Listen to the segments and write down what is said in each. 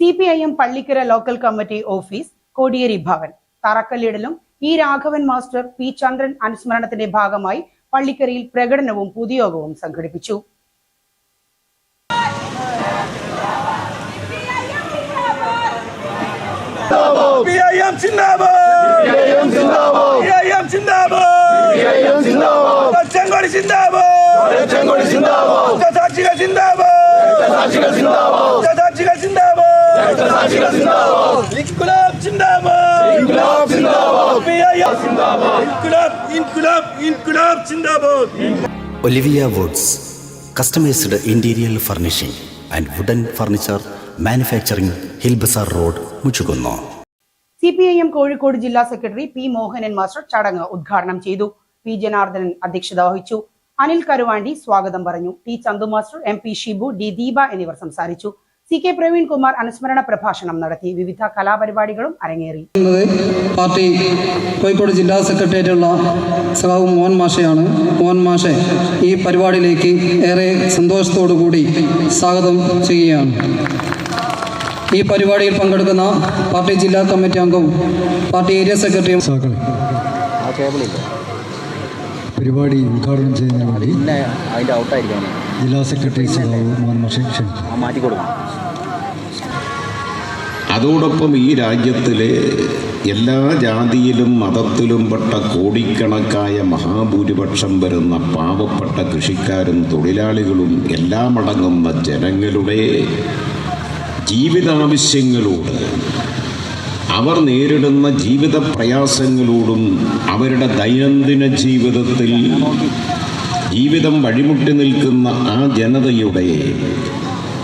P I M Pallikkara local committee office Kodiyeri Bhavan. തറക്കല്ലിടലും E Raghavan master P Chandran അനുസ്മരണത്തിന്റെ ഭാഗമായി പള്ളിക്കരയിൽ പ്രകടനവും പൊതുയോഗവും സംഘടിപ്പിച്ചു. സാക്ഷികൾ സിന്ദാബാദ് സാക്ഷികൾ സിന്ദാബാദ് ഇൻകുലാബ് സിന്ദാബാദ് zindabad! ഇൻകുലാബ് ഇൻകുലാബ് ഇൻകുലാബ് സിന്ദാബാദ് Olivia woods customised interior furnishing and wooden furniture manufacturing hill bazaar road Muchukunnu C P I M Kozhikode ജില്ലാ സെക്രട്ടറി പി മോഹനൻ മാസ്റ്റർ ചടങ്ങ് ഉദ്ഘാടനം ചെയ്തു. പി ജനാർദ്ദനൻ അധ്യക്ഷത വഹിച്ചു. അനിൽ കരുവാണ്ടി സ്വാഗതം പറഞ്ഞു. T Chandu master M P Shibu D Deepa എന്നിവർ സംസാരിച്ചു. സി കെ പ്രവീൺ കുമാർ അനുസ്മരണ പ്രഭാഷണം നടത്തി. വിവിധ കലാപരിപാടികളും അരങ്ങേറി. പാർട്ടി കോഴിക്കോട് ജില്ലാ സെക്രട്ടേറിയറ്റുള്ള സഖാവ് മോഹൻ മാഷയാണ്. മോഹൻ മാഷ ഈ പരിപാടിയിലേക്ക് ഏറെ സന്തോഷത്തോടു കൂടി സ്വാഗതം ചെയ്യുകയാണ്. ഈ പരിപാടിയിൽ പങ്കെടുക്കുന്ന പാർട്ടി ജില്ലാ കമ്മിറ്റി അംഗവും പാർട്ടി ഏരിയ സെക്രട്ടറിയും പരിപാടി ഉദ്ഘാടനം ചെയ്യുന്നതിന് വേണ്ടി അതിന്റെ ജില്ലാ സെക്രട്ടറി ക്ഷണിക്കും ആ മാറ്റി കൊടുക്കണം. അതോടൊപ്പം ഈ രാജ്യത്തിലെ എല്ലാ ജാതിയിലും മതത്തിലും പെട്ട കോടിക്കണക്കായ മഹാഭൂരിപക്ഷം വരുന്ന പാവപ്പെട്ട കൃഷിക്കാരും തൊഴിലാളികളും എല്ലാം അടങ്ങുന്ന ജനങ്ങളുടെ ജീവിതാവശ്യങ്ങളോട് അവർ നേരിടുന്ന ജീവിത പ്രയാസങ്ങളോടും അവരുടെ ദൈനംദിന ജീവിതത്തിൽ ജീവിതം വഴിമുട്ടി നിൽക്കുന്ന ആ ജനതയുടെ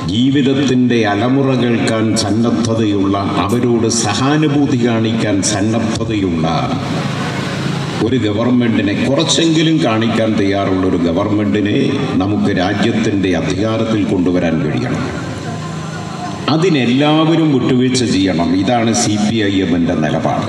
ജീവിതത്തിന്റെ അലമുറ കേൾക്കാൻ സന്നദ്ധതയുള്ള അവരോട് സഹാനുഭൂതി കാണിക്കാൻ സന്നദ്ധതയുള്ള ഒരു ഗവൺമെന്റിനെ കുറച്ചെങ്കിലും കാണിക്കാൻ തയ്യാറുള്ള ഒരു ഗവൺമെന്റിനെ നമുക്ക് രാജ്യത്തിന്റെ അധികാരത്തിൽ കൊണ്ടുവരാൻ കഴിയണം. അതിനെല്ലാവരും വിട്ടുവീഴ്ച ചെയ്യണം. ഇതാണ് സി പി ഐ എമ്മിന്റെ നിലപാട്.